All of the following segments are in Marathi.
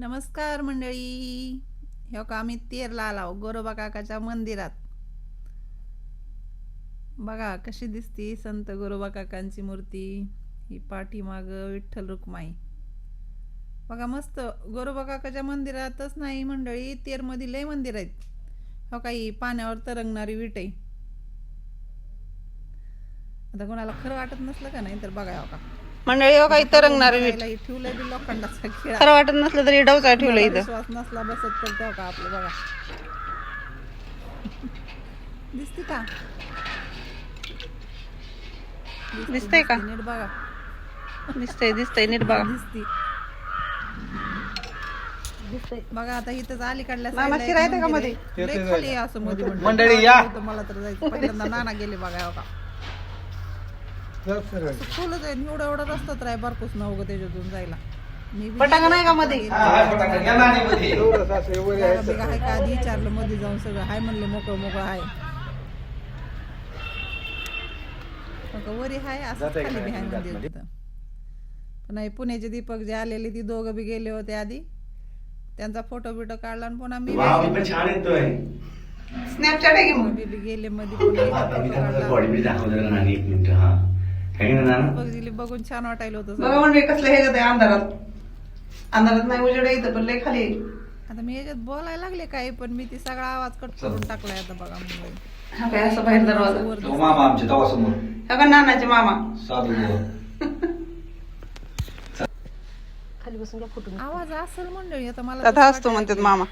नमस्कार मंडळी. हो का आम्ही तेरला आलाव गोरोबा काकाच्या मंदिरात. बघा कशी दिसती संत गोरोबा काकांची मूर्ती ही पाठीमाग विठ्ठल रुक्माई. बघा मस्त गोरोबा काकाच्या मंदिरातच नाही मंडळी तेरमध्ये लय मंदिर आहेत. हो काही पाण्यावर तरंगणारी विट. आहे आता कोणाला खरं वाटत नसलं का नाही तर बघा हो का. मंडळी हो काही तरंगणारी वीट बघायला हे ठेवलंय बी लोखंडाचा खेळा. खरं वाटत नसलं तरी डवचा ठेवलं इथं. विश्वास नसला बसत तर तेव्हा का आपलं बघा. दिसते का? दिसते, दिसतंय का? नीट बघा. दिसतंय दिसतंय नीट बघा. दिसते. बघा आता इथं अलीकडल्या मामा side ला एक शिरायचं का मंदिरमध्ये? खाली आहे असं मध्ये. मंडळी या. इथं मला तर जायचं. पहिल्यांदा नाना गेले बघा हो का? फुलच आहे एवढा एवढा रस्ताच राय बारकोस नव्हतं त्याच्यातून जायला. मी बी- आहे का मध्ये? का आधी विचारलं मध्ये जाऊन सगळं हाय म्हणले मोकळं मोकळं आहे मग वरी हाय असं जाताय का खाली बी नाही? हाय मंदिर आतमध्ये? तिथं पण हे पुण्याचे दीपक जे आलेले ती दोघं बी गेले होते आधी. त्यांचा फोटो बिटो काढला आणि पुन्हा मी बी वाव गेले. पण छान येतोय. स्नॅपचॅट आहे की मग मी बी गेले मध्ये पुन्हा आता मी काढला. दाखवतो एक मिनिट हा. काय दिली बघून छान वाटायला होतं बघा सगळं. म्हणजे कसलं हे आहे अंधारात. अंधारात नाही उजेड आहे इथं पण लय खाली. आता मी याच्यात बोलायला लागले काय पण मी ती सगळा आवाज कट करून टाकलाय आता बघा मुंबई हा काय असं बाहेर दरवाजा. वर तो मामा आमच्या हा का नानाचे मामा. साधू बुवा. आवाज असेल मंडळी आता मला आता तसं असतो म्हणतात मामा.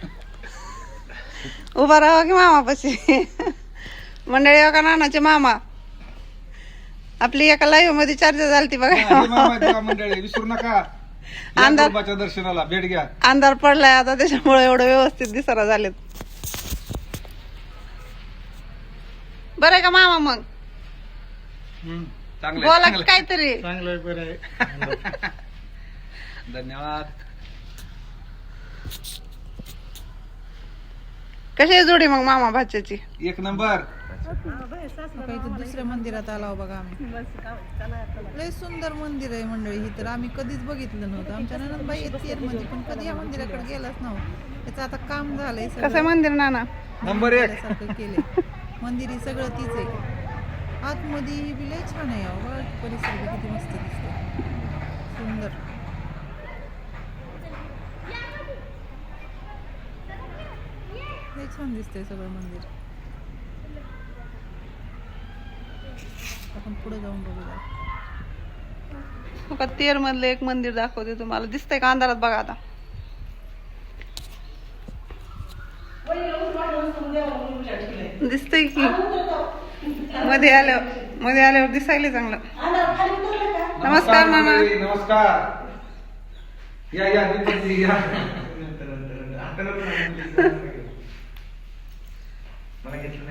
उभा राहा की मामा पशी मंडळी हो का नानाचे मामा? आपली एका लाईव्हमध्ये चर्चा झाली ती बघा. मंडळी विसरू नका. अंधार- दर्शनाला भेट घ्या. अंधार पडलाय आता त्याच्यामुळे एवढं व्यवस्थित दिसायला झालेत. बरं आहे का मामा मग? चांगलं बोला की काहीतरी. चांगलं बरं आहे. धन्यवाद. कशी आहे जोडी मग मामा भाच्याची? एक नंबर. आता इथं दुसऱ्या मंदिरात आलो बघा आम्ही. लय सुंदर मंदिर आहे मंडळी ही तर. आम्ही कधीच बघितलं नव्हतं. आमच्या ननंदबाई आहेत तेरमध्ये पण कधी या मंदिराकडे गेलाच नव्हतं. त्याचं आता काम झालंय कसं मंदिर नाना? नंबर एक. सारखं केलंय. मंदिर ही सगळं तीच आहे. आतमध्ये ही बी लय छान आहे परिसर किती मस्त दिसतो सुंदर लय छान दिसतंय सगळं मंदिर आपण पुढे जाऊन बघूया. का तेर मधलं एक मंदिर दाखवते तुम्हाला. दिसतंय का अंधारात? बघा आता. दिसतंय की. मध्ये आल्यावर मध्ये आल्यावर दिसायला चांगलं. नमस्कार नाना नमस्कार. या या या मला घेतलं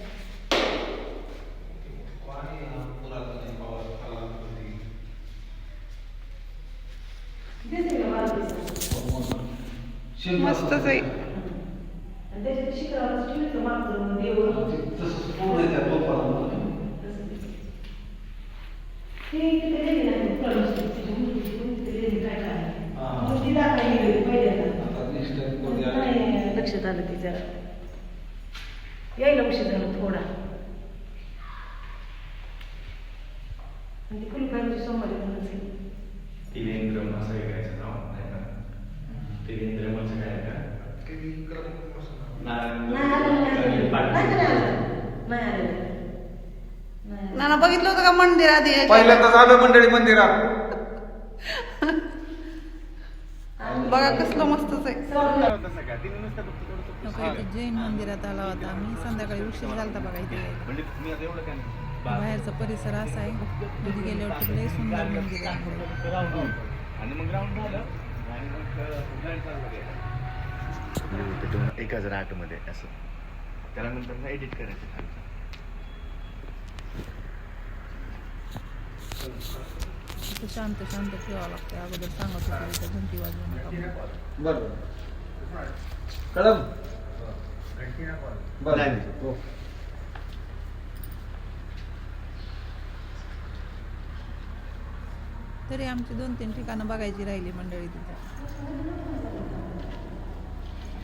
मस्तच आहे. लक्षात आलं ती जरा. यायला उशीर झाला थोडा. आणि कुलपाईची सोमवारी म्हणून तिलेंद्र असं हे करायचं नाव आहे का? तिलेंद्र म्हणजे काय आहे का नाही नाना बघितलं होतं का मंदिर आधी? याच्या? पहिल्यांदाच आलो मंडळी मंदिरात. बघा कसलं मस्तच आहे. जैन मंदिरात आला होता. आम्ही संध्याकाळी उशीर झालता बघा इथे. बाहेरचा परिसर असा आहे. तिथे गेल्यावर लय सुंदर मंदिर आहे. आणि मग ग्राउंड झालं. आणि मग ब्लू होतं दोन एक हजार आठमध्ये असं. त्यानंतर ना एडिट करायचं खालचं शांत शांत ठेवावं लागतं अगोदर सांगत होते घंटी वाजवू तरी आमची दोन तीन ठिकाणं बघायची राहिली मंडळी तिथं.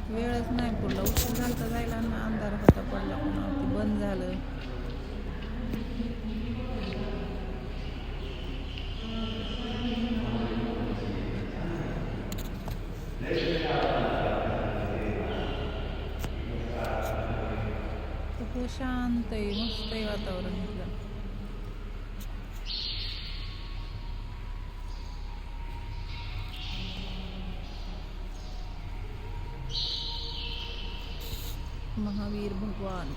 वेळच नाही पुरला उशीर झालता जायला ना अंधार होता पडला पुन्हा ते बंद झालं. खूप शांत आहे. मस्त आहे वातावरण इथलं महावीर भगवान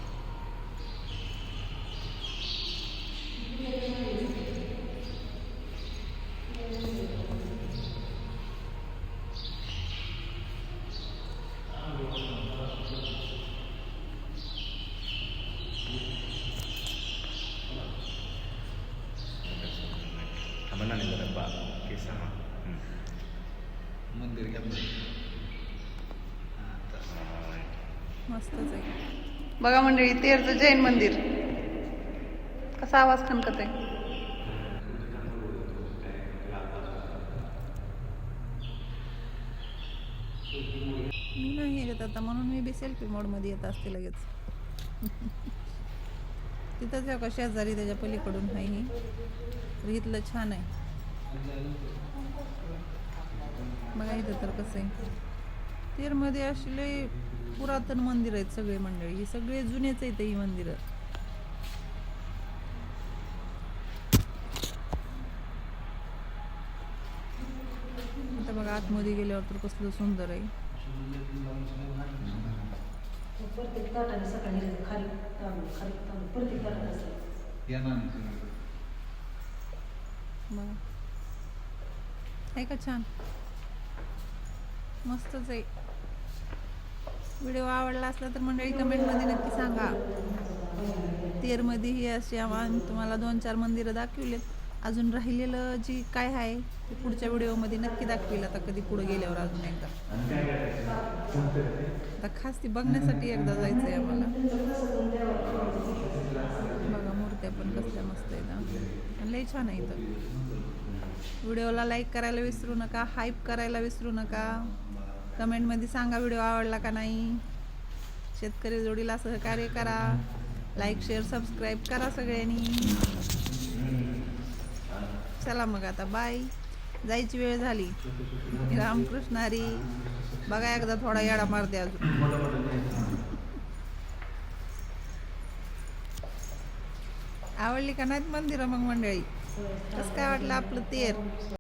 थांबा ना जरा बा केस हा. हम्म. मंदिर घ्या मस्तच आहे. बघा मंडळी तेरचं जैन मंदिर. कसा आवाज खनकत आहे. मी नाही येत आता म्हणून मी बी सेल्फी मोडमध्ये येत असते लगेच. तिथंच आहे का शेजारी त्याच्या पलीकडून आहे ही. तर इथलं छान आहे. बघा इथं तर कसं आहे. तेरमध्ये अशी लय पुरातन मंदिर आहेत सगळे मंडळी. ही सगळे जुनेच आहेत ही मंदिरं. आता बघा आतमध्ये गेल्यावर तर कसलं सुंदर आहे. प्रत्येक ताटाने सकाळी खाली तांदूळ खाली तांदूळ प्रत्येक ताटात असतं या ना बघा. आहे का छान? मस्तच आहे. व्हिडिओ आवडला असला तर मंडळी कमेंटमध्ये नक्की सांगा. तेरमध्ये ही अशी आम्ही तुम्हाला दोन चार मंदिरं दाखवलेत. अजून राहिलेलं जी काय आहे ते पुढच्या व्हिडिओमध्ये नक्की दाखवेल. आता कधी पुढे गेल्यावर अजून एकदा. आता खास ती बघण्यासाठी एकदा जायचं आहे आम्हाला. बघा मूर्त्या पण कसल्या मस्त आहेत हा. लई छान आहे इथं. व्हिडिओला लाईक करायला विसरू नका हाईप करायला विसरू नका. कमेंटमध्ये सांगा व्हिडिओ आवडला का नाही. शेतकरी जोडीला सहकार्य करा. लाईक शेअर सबस्क्राईब करा सगळ्यांनी. चला मग आता बाय जायची वेळ झाली. रामकृष्ण हरी. बघा एकदा थोडा येडा मारते अजून. आवडली का नाहीत मंदिरं मग मंडळी? कसं काय वाटलं आपलं तेर?